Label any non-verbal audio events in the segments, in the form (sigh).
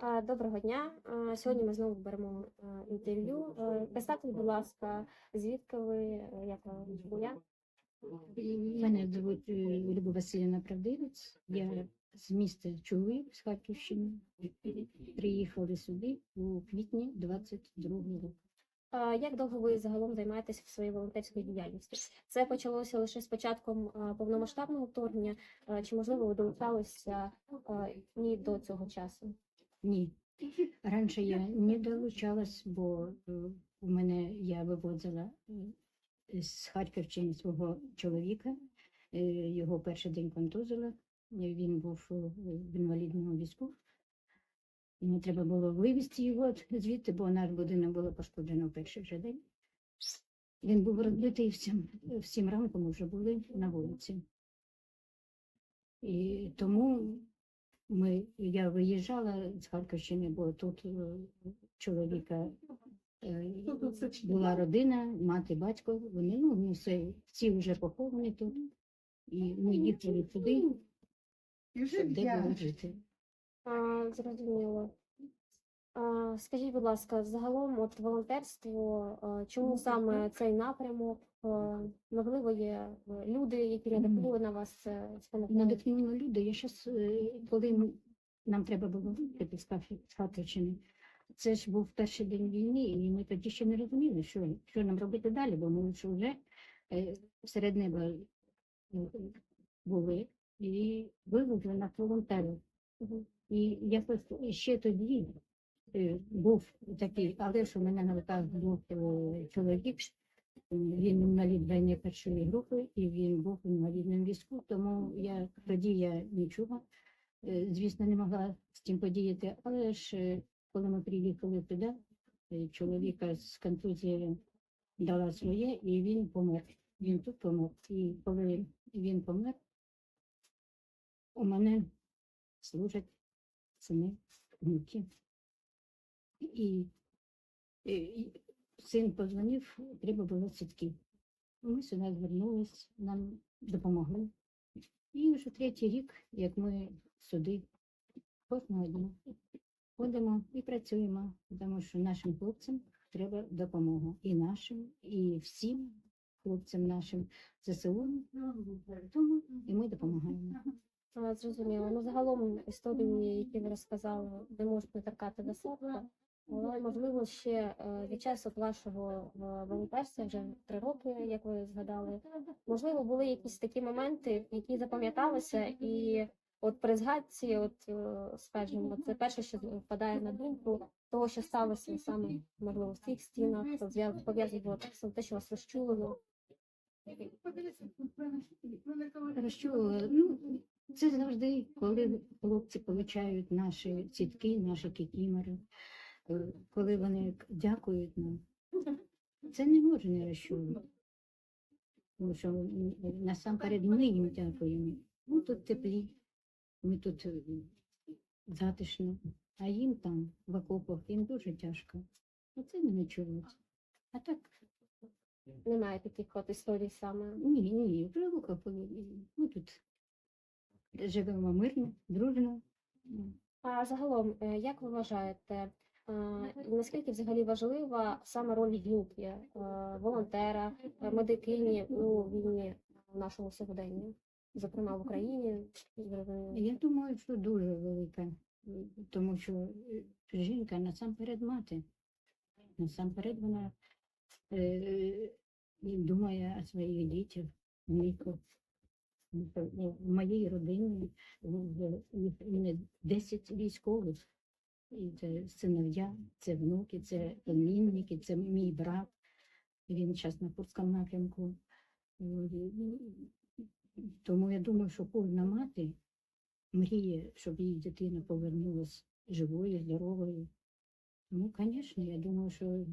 Доброго дня. Сьогодні ми знову беремо інтерв'ю. Е, Представте, будь ласка, звідки ви, е, як вам ім'я? Мене звуть е, Люба Васильівна Правдивець. Я з міста Чугуїв, з Харківщини. Приїхали сюди у квітні 22-го року. Як довго ви загалом займаєтеся своєю волонтерською діяльністю? Це почалося лише з початком повномасштабного вторгнення, чи можливо ви долучалися а, і до цього часу? Ні. (laughs) Раніше я не долучалась, бо е, у мене я вивозила е, з Харківщини свого чоловіка. Е, Його перший день контузила. Він був е, в інвалідному візку. Мені треба було вивезти його звідти, бо наш будинок було пошкоджено в перший же день. Він був розбитий всім, всім ранком вже були на вулиці. І тому ми, я виїжджала з Харківщини, бо тут е, чоловіка е, була родина, мати, батько, вони ну, все, всі вже поховані тут. І ми їхали туди, де було жити. А, Зрозуміло. Скажіть, будь ласка, загалом, от волонтерство, чому саме цей напрямок? Можливо, є е, люди, які надихнули на вас спонукали? Надихнули люди. Я щас, е, коли нам треба було виїхати з Харків- це ж був перший день війни, і ми тоді ще не розуміли, що, що нам робити далі, бо ми вже е, серед неба е, були і вивезли нас волонтерів. І якось ще тоді е, був такий, але ж у мене на руках був е, чоловік, він інвалід війни першої групи, і він був в інвалідному візку, тому я тоді я нічого, е, звісно, не могла з цим подіяти. Але ж е, коли ми приїхали туди, е, чоловіка з контузією дала своє, і він помер. Він тут помер. І коли він помер, у мене служать сини, внуки. І, і, і син позвонив, треба було сітки. Ми сюди звернулись, нам допомогли. І вже третій рік, як ми сюди кожного дня ходимо і працюємо, тому що нашим хлопцям треба допомога. І нашим, і всім хлопцям нашим ЗСУ. Тому і ми допомагаємо. Зрозуміло. Ну, загалом історії, які ви розказали, не можуть не торкати до серця. Але можливо ще е, від часу вашого е, волонтерства, вже три роки, як ви згадали, можливо, були якісь такі моменти, які запам'яталися, і от при згадці, от е, скажімо, це перше, що впадає на думку, того, що сталося саме можливо в цих стінах, то пов'язано те, що вас розчулило. Розчулила. Ну, це завжди, коли хлопці получають наші сітки, наші кікімери, коли вони дякують нам. Це не може не розчулити. Тому що насамперед ми їм дякуємо. Ми тут теплі, ми тут е, затишно, а їм там в окопах їм дуже тяжко. Оце мене чують. А так Немає таких от історій саме. ні, ні, коли ми тут живемо мирно, дружно. Ну, А загалом, е, як ви вважаєте, е, наскільки взагалі важлива саме роль жінки, е, волонтера, е, медикині у війні в нашому сьогоденні, зокрема в Україні? Я думаю, що дуже велика, тому що е, жінка насамперед мати. Насамперед вона е, думає о своїх дітях, внуках. Ну, ну, В моїй родині їх не 10 військових. І це синов'я, це внуки, це племінники, це мій брат. Він зараз на Курському напрямку. Тому я думаю, що кожна мати мріє, щоб її дитина повернулася живою, здоровою. Ну, звісно, я думаю, що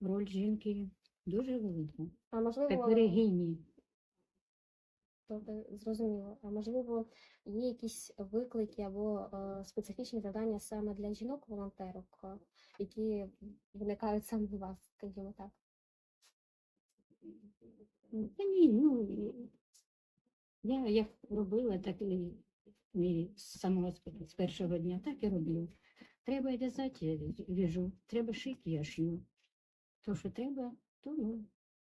роль жінки дуже велика. А можливо, Як берегині. Тобто, зрозуміло, а можливо, є якісь виклики або е, специфічні завдання саме для жінок-волонтерок, е, які виникають саме у вас, скажімо так. Та ні, ну я як робила, так і, з самого з першого дня, так і роблю. Треба в'язати, я в'яжу. Треба шити, я шью. То, що треба, то ну,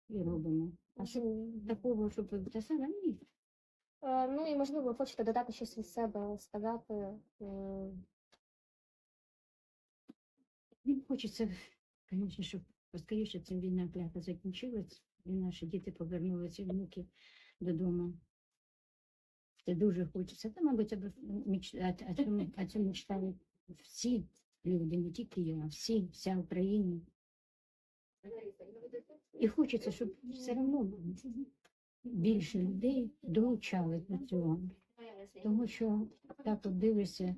і робимо. А Мгм. такого, щоб те саме, ні. Е, Ну і можливо, ви хочете додати щось від себе, сказати. м, Мені хочеться, звісно, щоб поскоріше ця війна клята закінчилась, і наші діти повернулися, внуки додому. Це дуже хочеться. Та, мабуть, аби міч... а, а, мечтають всі люди, не тільки я, а всі, вся Україна. І хочеться, щоб все одно більше людей долучали до цього. Тому що так от дивишся,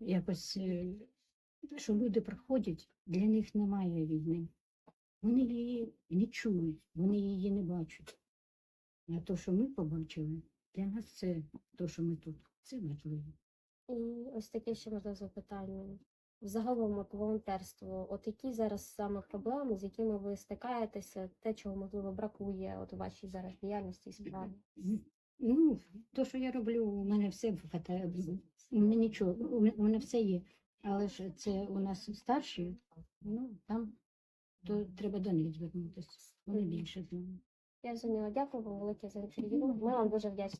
якось, е, що люди проходять, для них немає війни. Вони її не чують, вони її не бачать. А то, що ми побачили, для нас це то, що ми тут, це важливо. І ось таке ще можливо запитання. Взагалом от волонтерство, от які зараз саме проблеми, з якими ви стикаєтеся, те, чого можливо бракує от у вашій зараз діяльності і справі? Ну, то, що я роблю, у мене все хватає. У мене нічого, у мене, у мене все є. Але ж це у нас старші, ну там то треба до них звернутися. Вони більше знають. Я зрозуміла. Дякую вам велике за інтерв'ю. Ми вам дуже вдячні.